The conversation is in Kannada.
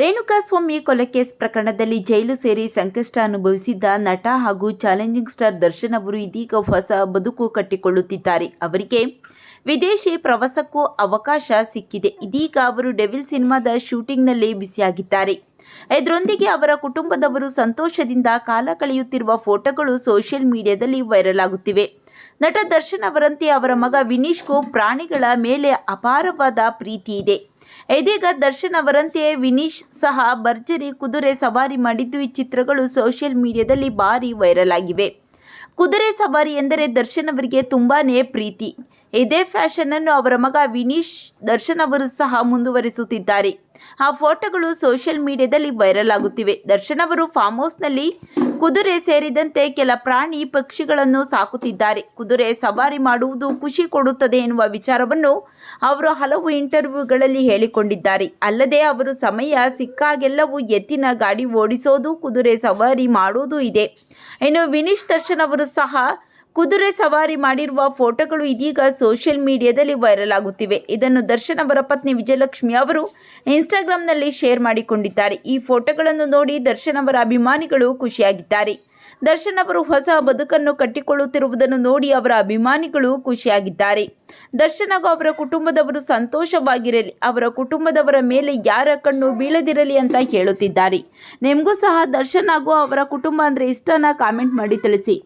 ರೇಣುಕಾಸ್ವಾಮಿ ಕೊಲೆ ಕೇಸ್ ಪ್ರಕರಣದಲ್ಲಿ ಜೈಲು ಸೇರಿ ಸಂಕಷ್ಟ ಅನುಭವಿಸಿದ್ದ ನಟ ಹಾಗೂ ಚಾಲೆಂಜಿಂಗ್ ಸ್ಟಾರ್ ದರ್ಶನ್ ಅವರು ಇದೀಗ ಹೊಸ ಬದುಕು ಕಟ್ಟಿಕೊಳ್ಳುತ್ತಿದ್ದಾರೆ. ಅವರಿಗೆ ವಿದೇಶಿ ಪ್ರವಾಸಕ್ಕೂ ಅವಕಾಶ ಸಿಕ್ಕಿದೆ. ಇದೀಗ ಅವರು ಡೆವಿಲ್ ಸಿನಿಮಾದ ಶೂಟಿಂಗ್ನಲ್ಲಿ ಬಿಸಿಯಾಗಿದ್ದಾರೆ ಇದರೊಂದಿಗೆ ಅವರ ಕುಟುಂಬದವರು ಸಂತೋಷದಿಂದ ಕಾಲ ಕಳೆಯುತ್ತಿರುವ ಫೋಟೋಗಳು ಸೋಷಿಯಲ್ ಮೀಡಿಯಾದಲ್ಲಿ ವೈರಲ್ ಆಗುತ್ತಿವೆ. ನಟ ದರ್ಶನ್ ಅವರಂತೆ ಅವರ ಮಗ ವಿನೀಶ್ಗೂ ಪ್ರಾಣಿಗಳ ಮೇಲೆ ಅಪಾರವಾದ ಪ್ರೀತಿ ಇದೆ. ಇದೀಗ ದರ್ಶನ್ ಅವರಂತೆಯೇ ವಿನೀಶ್ ಸಹ ಭರ್ಜರಿ ಕುದುರೆ ಸವಾರಿ ಮಾಡಿದ್ದು ಈ ಚಿತ್ರಗಳು ಸೋಷಿಯಲ್ ಮೀಡಿಯಾದಲ್ಲಿ ಭಾರಿ ವೈರಲ್ ಆಗಿವೆ. ಕುದುರೆ ಸವಾರಿ ಎಂದರೆ ದರ್ಶನ್ ಅವರಿಗೆ ತುಂಬಾನೇ ಪ್ರೀತಿ. ಇದೇ ಫ್ಯಾಷನ್ ಅನ್ನು ಅವರ ಮಗ ವಿನೀಶ್ ದರ್ಶನ್ ಅವರು ಸಹ ಮುಂದುವರಿಸುತ್ತಿದ್ದಾರೆ. ಆ ಫೋಟೋಗಳು ಸೋಷಿಯಲ್ ಮೀಡಿಯಾದಲ್ಲಿ ವೈರಲ್ ಆಗುತ್ತಿವೆ. ದರ್ಶನ್ ಅವರು ಫಾರ್ಮ್ ಹೌಸ್ನಲ್ಲಿ ಕುದುರೆ ಸೇರಿದಂತೆ ಕೆಲ ಪ್ರಾಣಿ ಪಕ್ಷಿಗಳನ್ನು ಸಾಕುತ್ತಿದ್ದಾರೆ. ಕುದುರೆ ಸವಾರಿ ಮಾಡುವುದು ಖುಷಿ ಕೊಡುತ್ತದೆ ಎನ್ನುವ ವಿಚಾರವನ್ನು ಅವರು ಹಲವು ಇಂಟರ್ವ್ಯೂಗಳಲ್ಲಿ ಹೇಳಿಕೊಂಡಿದ್ದಾರೆ. ಅಲ್ಲದೆ ಅವರು ಸಮಯ ಸಿಕ್ಕಾಗೆಲ್ಲವೂ ಎತ್ತಿನ ಗಾಡಿ ಓಡಿಸೋದು, ಕುದುರೆ ಸವಾರಿ ಮಾಡೋದು ಇದೆ. ಇನ್ನು ವಿನೀಶ್ ದರ್ಶನ್ ಅವರು ಸಹ ಕುದುರೆ ಸವಾರಿ ಮಾಡಿರುವ ಫೋಟೋಗಳು ಇದೀಗ ಸೋಷಿಯಲ್ ಮೀಡಿಯಾದಲ್ಲಿ ವೈರಲ್ ಆಗುತ್ತಿವೆ. ಇದನ್ನು ದರ್ಶನ್ ಅವರ ಪತ್ನಿ ವಿಜಯಲಕ್ಷ್ಮಿ ಅವರು ಇನ್ಸ್ಟಾಗ್ರಾಂನಲ್ಲಿ ಶೇರ್ ಮಾಡಿಕೊಂಡಿದ್ದಾರೆ. ಈ ಫೋಟೋಗಳನ್ನು ನೋಡಿ ದರ್ಶನ್ ಅವರ ಅಭಿಮಾನಿಗಳು ಖುಷಿಯಾಗಿದ್ದಾರೆ. ದರ್ಶನ್ ಅವರು ಹೊಸ ಬದುಕನ್ನು ಕಟ್ಟಿಕೊಳ್ಳುತ್ತಿರುವುದನ್ನು ನೋಡಿ ಅವರ ಅಭಿಮಾನಿಗಳು ಖುಷಿಯಾಗಿದ್ದಾರೆ. ದರ್ಶನ್ ಹಾಗೂ ಅವರ ಕುಟುಂಬದವರು ಸಂತೋಷವಾಗಿರಲಿ, ಅವರ ಕುಟುಂಬದವರ ಮೇಲೆ ಯಾರ ಕಣ್ಣು ಬೀಳದಿರಲಿ ಅಂತ ಹೇಳುತ್ತಿದ್ದಾರೆ. ನಿಮಗೂ ಸಹ ದರ್ಶನ್ ಹಾಗೂ ಅವರ ಕುಟುಂಬ ಅಂದರೆ ಇಷ್ಟನ ಕಾಮೆಂಟ್ ಮಾಡಿ ತಿಳಿಸಿ.